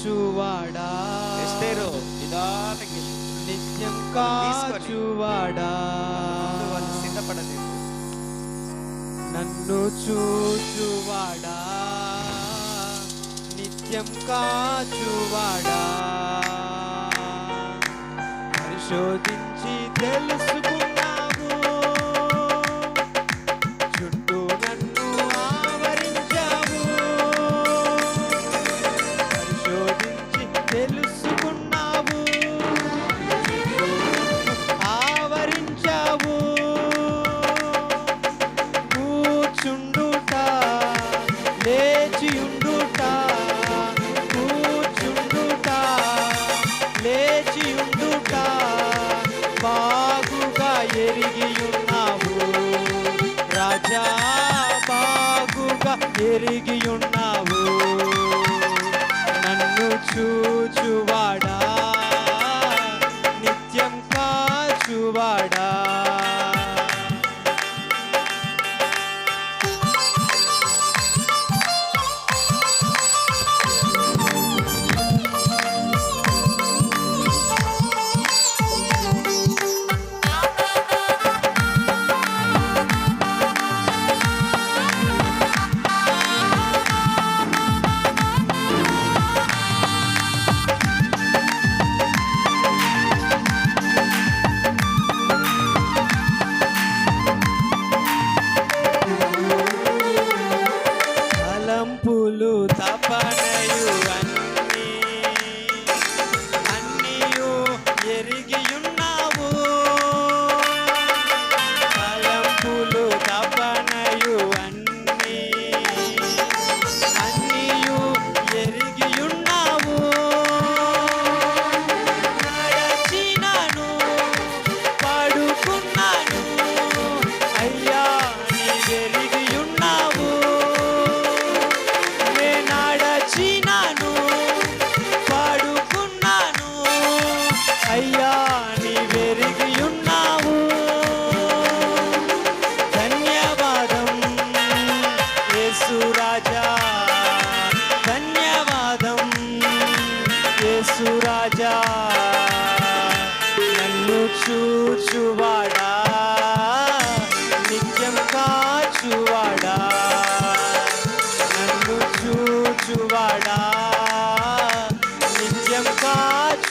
కాచువాడా? ఎస్తేరు. నిదానంగా నిత్యం కాచువాడా? సిద్ధపడలేదు. నన్ను చూచువాడా? నిత్యం కాచువాడా? పరిశోధించి తెలుసు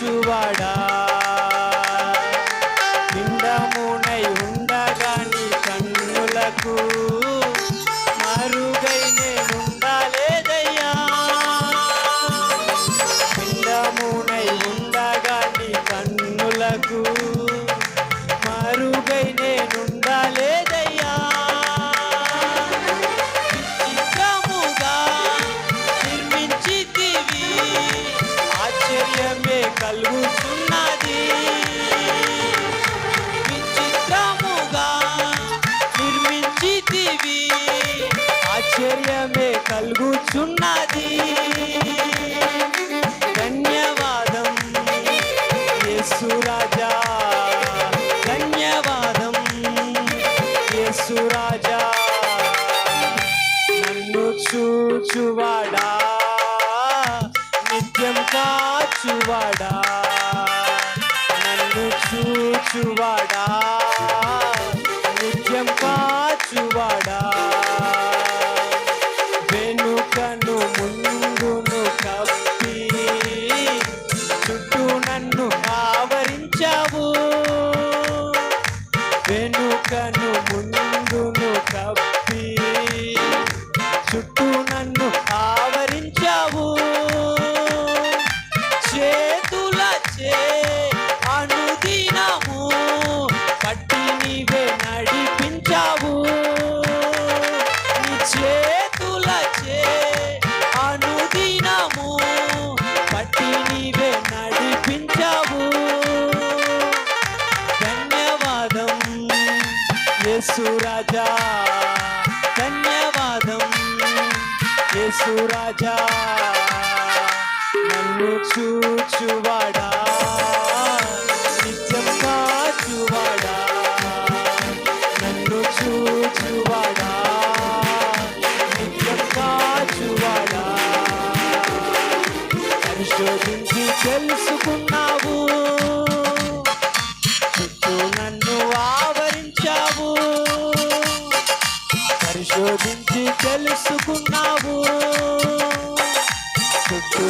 యేసువాడా ఉన్నది. ధన్యవాదం యేసురాజా ధన్యవాదం యేసురాజా నన్ను చూచువాడా? నిత్యం కాచువాడా? నన్ను చూచువాడా? నిత్యం కాచువాడా? రాజా. ధన్యవాదం. యేసు రాజా. నన్ను చూచువాడా? తెలుసుకున్నావు. శోధించి తెలుసుకున్నావు. చుట్టూ